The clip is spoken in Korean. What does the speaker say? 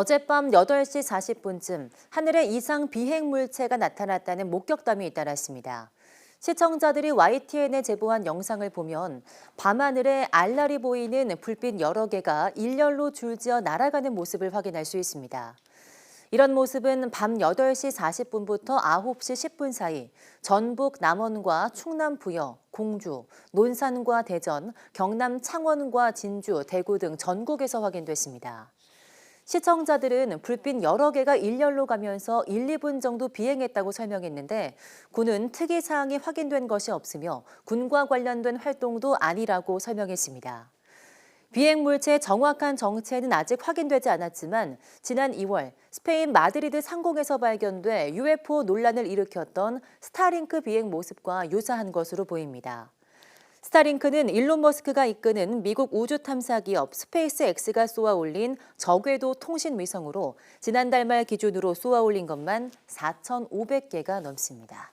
어젯밤 8시 40분쯤 하늘에 이상 비행 물체가 나타났다는 목격담이 잇따랐습니다. 시청자들이 YTN에 제보한 영상을 보면 밤하늘에 알랄이 보이는 불빛 여러 개가 일렬로 줄지어 날아가는 모습을 확인할 수 있습니다. 이런 모습은 밤 8시 40분부터 9시 10분 사이 전북 남원과 충남 부여, 공주, 논산과 대전, 경남 창원과 진주, 대구 등 전국에서 확인됐습니다. 시청자들은 불빛 여러 개가 일렬로 가면서 1, 2분 정도 비행했다고 설명했는데 군은 특이 사항이 확인된 것이 없으며 군과 관련된 활동도 아니라고 설명했습니다. 비행 물체의 정확한 정체는 아직 확인되지 않았지만 지난 2월 스페인 마드리드 상공에서 발견돼 UFO 논란을 일으켰던 스타링크 비행 모습과 유사한 것으로 보입니다. 스타링크는 일론 머스크가 이끄는 미국 우주 탐사 기업 스페이스X가 쏘아 올린 저궤도 통신 위성으로 지난달 말 기준으로 쏘아 올린 것만 4,500개가 넘습니다.